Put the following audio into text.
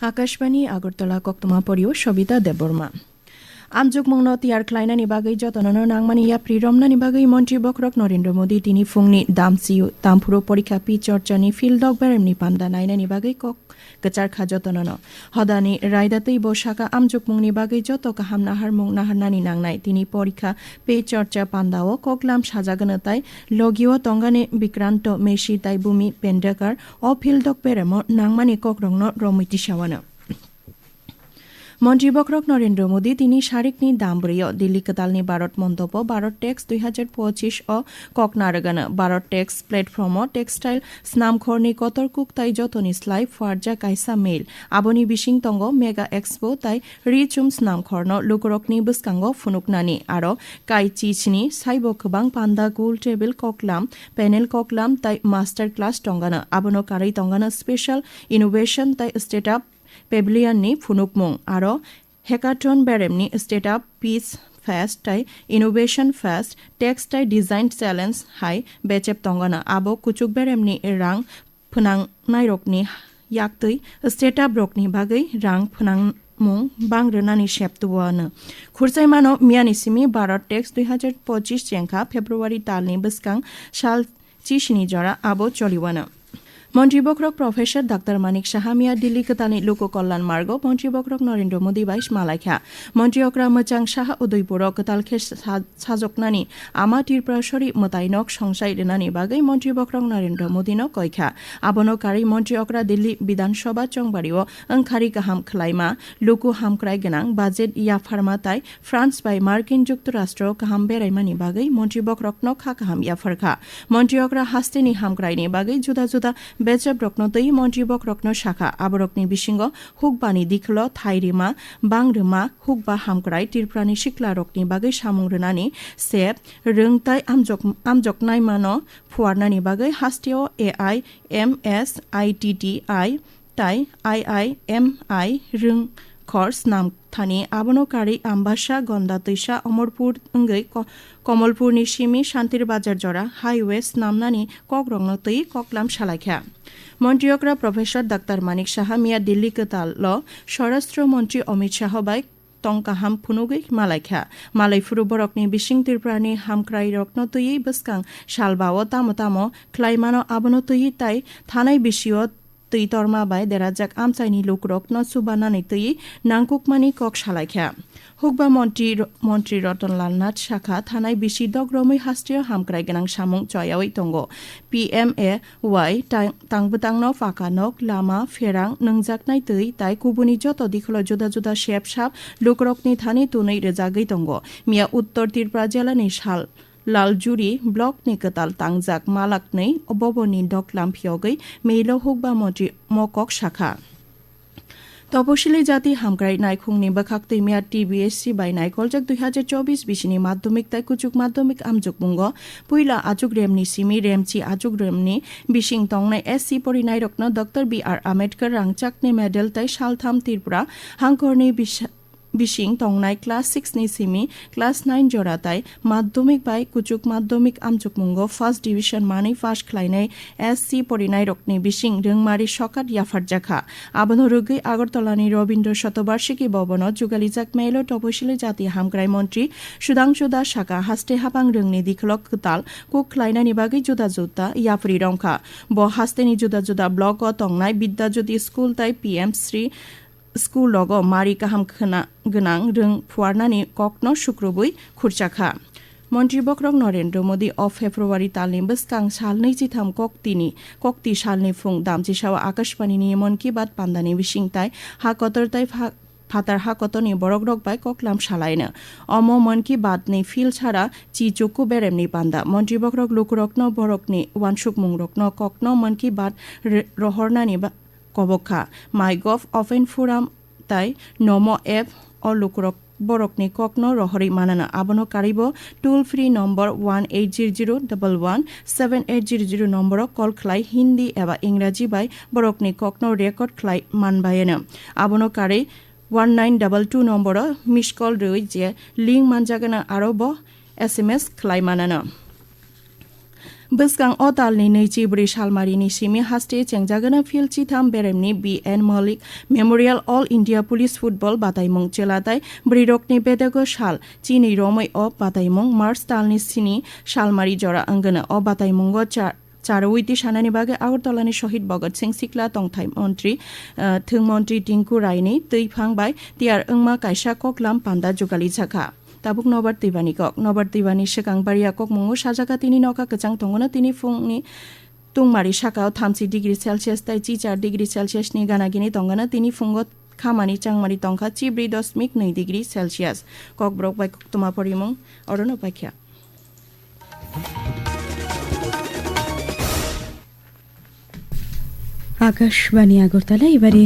Akashvani Agartala কক্তমা পরিও Sabita Debbarma. Amjukmungno tiar klaina nibagai jotonono nangmani ya priromna nibagai montri bokrok Narendra Modi tini fungni damsi tampuro porikha pi chorcha ni field dog beremni pamda naina nibagai kok kachar kha jotonono hodani raidatei boshaka amjukmung nibagai joto kaham nahar mung nahar nani nangnai tini porikha pe chorcha pandao koklam sajaganatai logio tongane bikranto meshi tai bumi pendakar o field dog beremo nangmani kokrongno romiti shawano মন্ত্রী বক্রক নরেন্দ্র মোদী, তিনি শারিকনি দামব্রিয় দিল্লি কতালনি ভারত মন্তব্য Bharat text দুই হাজার পঁচিশ অ ককনারগানা Bharat Tex platform textile স্নামখরনি কতরকুক তাই যতনি স্লাই, ফারজা কাইসা মেল আবনি বিশিং তঙ্গ, মেগা এক্সপো তাই রিচুম স্নামখরন লুকরকনি বসকাঙ্গ ফুনুকনানি আরও কাই চিচনি সাইব খবাং পান্দা গুল টেবিল ককলাম প্যানেল ককলাম তাই মাস্টার ক্লাস টঙ্গানা। আবনো কারাই টঙ্গানা স্পেশাল ইনোভেশন তাই স্টেট আপ ᱯᱮᱵᱤᱞᱤᱭᱚᱱ ᱱᱤ ᱯᱷᱩᱱᱩᱠ ᱢᱩᱝ ᱟᱨᱚ ᱦᱮᱠᱟᱴᱚᱱ ᱵᱮᱨᱮᱢ ᱱᱤ ᱥᱴᱮᱴ ᱟᱯ ᱯᱤᱥ ফ্যাস্ট টাই ইনোভেশন ফ্যাস্ট টেক্স টাই ডিজাইন চ্যালেঞ্জ হাই, বেচেপ তঙ্গনা, আবো কুচুক বেরেমনি রাং ফনাং নাইরকনি, ইয়াকতই, স্টেট আপ রকনি বাগৈ রাং ফনাং মুং, বাং রেনানি সেপ্তুয়ানো খুরসাই মানো মিয়ানিসিমি ভারত টেক্স, দুই হাজার পঁচিশ চেঙ্কা ফেব্রুয়ারি তালনি, বসকাং, সাল চিসনি জরা, আবো চলিবানা বক্রক প্রফেসর ডাক্তার মানিক সাহামিয়া দিল্লি কতানি লোক কল্যাণ মার্গ, মন্ত্রী বক্রক নরেন্দ্র মোদী বাইশ মালাইখা, মন্ত্রী অক্রা মোচাং সাহা উদয়পুর কতালখে সাজকনানি আমা ত্রিপুরাসরি মতাইনক সংসাই রেনানি মন্ত্রী বক্রক নরেন্দ্র মোদীন কয়খা আবনো কারি, মন্ত্রী অক্রা দিল্লি বিধানসভা চংবাড়িও ওংখারি কাহাম খলাইমা লুকু হামক্রাই গোনাং, বাজেট ইয়া ফার্মা তাই, ফ্রান্স বাই মার্কিন যুক্তরাষ্ট্র কাহাম বেড়াইমানি বাগৈ, মন্ত্রী বক্রক খা কাহাম ইয়াফারখা মন্ত্রী অক্রা হাস্তেনি হামক্রাইনি বাগৈ, জুদা জুদা বেজব রত্নতৈ মন্ত্রীবক রক্ন শাখা। আবরকনি বিসিঙ্গ হুকবানি দিখল থাইরিমা বাংরোমা হুকবা হামক্রাই ত্রিপুরানি সিকলা রকনি বাগৈ সামুংরনানি সেব রোংতাই আমজক আমজকনাই মানো ফুয়ারনানি বাগৈ হাস্তিয় A I M S I T T I, তাই, আই আই এম আই রোং খরস নাম থানি আবনকারী আম্বাসা গন্দা তৈসা অমরপুর অঙ্গৈ কমলপুরনি সিমি শান্তির বাজার জরা হাইওয়ে নামনানি কক রংন তৈ ককলাম সালাইখা মন্ত্রীয়করা প্রফেসর ডাক্তার মানিক সাহা মিয়া দিল্লি কতাল ল স্বরাষ্ট্রমন্ত্রী অমিত শাহ বাই malai furu borokni bising tirprani hamkrai rokno tui buskang shalbao tamo tamo klaimano abono tui tai thanai bisio তুই তরমা বাই derajak amchai ni lukrok no subana তুই নাংকুকমানি কক সালাইখ্যা হুকবা মন্ত্রী মন্ত্রী রতনলাল নাথ শাখা থানায় বিশি দগ্রমই হাস্ত্রীয় হামক্রাই গেনাং সামুং চয়াওই তঙ্গ পি এম এ ওয়াই তাংবতাংন ফাকানক লামা ফেরাং নংজাকনাই তৈ তাই কুবুনি যত দিখল জুদা জুদা শেপ সাপ লুকরকনি থানি তুনই রেজাগই তঙ্গ মিয়া উত্তর তিরপরা জেলানি শাল। laljuri blok ni katal tangjak malak nei oboboni dok lamphyogei meilo hokba moti মকক শাখা। তপশিলি জাতি হামগ্রাই নাইখুংনি বাখাক্তি মিয়া টিবিএসসি বাই নাইকলজাক দুই হাজার চব্বিশ বিশনি মাধ্যমিক তাই কুচুক মাধ্যমিক আমজুক বুঙ্গ পুইলা আজুক রেমনি সিমি রেমচি আজুক রেমনি বিশিং তংনাই এসসি পরি নাইরকন ডক্টর বি আর আম্বেদকর রাংচাকনি মেডেল তাই সালথাম ত্রিপুরা হাংকরনি বিশিং টংনাই ক্লাস সিক্স নি সিমি ক্লাস নাইন জরাতাই মাধ্যমিক বাই কুচুক মাধ্যমিক আমচুকমুঙ্গ ফার্স্ট ডিভিশন মানি ফার্স্ট খ্লাইনাই এস সি পরিনাই রকনি বিশিং রোংমারি সকাত ইয়াফার জাখা আবন রুগৈ আগরতলানি রবীন্দ্র শতবার্ষিকী ভবন যুগালিজাক মেল তপশিলি জাতি হামগ্রাই মন্ত্রী সুধাংশু দাস শাখা হাস্তে হাবাং রোংনি দিখলক কতাল কুক খ্লাইনানি বাগৈ জুদা জুদা ইয়াফরি রংখা ব হাস্তেনি জুদা জুদা ব্লক টংনাই বিদ্যাজ্যোতি স্কুল তাই পি এম শ্রী स्कुल लग मारि गाहाम गोनां रों फुवारनानि ककन शुक्रबुइ खुरचाखा मन्त्रि बक्रक नरेन्द्र मोदी अ फेब्रुवारि तालनि बसकां साल नैजिथाम कक्तिनि कक्ति सालनि फुं दामजिसाव आकाशबाणीनि मन की बात पान्दानि बिसिंताय हा कतरताय ফাতার হাকতনি বরক রক বাই ককলাম সালাইনো অম মন কি বাদনি ফিল ছাড়া চি চুকু বেরেমনি পান্দা মন্ত্রী বকরক লুকুরকন বরকনি ওয়ানসুক মুংরকন ককন মন কি বাদ রহরনানি কবখা। মাই গভ অফেন ফুরাম তাই নম এপ অলোকরক বরকনি ককন রহরি মানানা আবনো Karib toll free number one eight zero zero double one seven eight zero zero number call খ্লাই Hindi এবা ইংরাজি বাই বরকনি ককন রেকর্ড খ্লাই মানবায়েন। আবনো কারি one nine double two number miss call রই যে লিঙ্ক মানজাগানা আরব এস এম এস খ্লাই মানানা। O talni neichi bri salmarini simi haste chengjagana fil chitham beremni BN Malik Memorial All India Police Football bataimung chelatai brirokni bedago shal chini romoi o bataimung Mars talni sini salmari jora angana o bataimungo char চারউইতি সানানি বাগে আগরতলানি শহীদ ভগৎ সিং সিকলা তংথাই মন্ত্রী থং মন্ত্রী টিঙ্কু রায়নি তৈ ফাংবাই তিয়ার ওংমা কাইসা ককলাম পান্ডা জোগালি ঝাখা tabuk nobar tibani kok nobar tibani sekang baria kok mungu sajaka tini noka kecang tongona tini fungni sakao tamsi degree celsius tai chi char degree celsius ni gana gini tongana tini fungo খামানি চাংমারি টংখা চিব্রি দশমিক নৈ degree Celsius কক ব্রক বাই তোমা পরিমং অরণ উপাখ্যা আকাশবাণী আগরতলা এবারে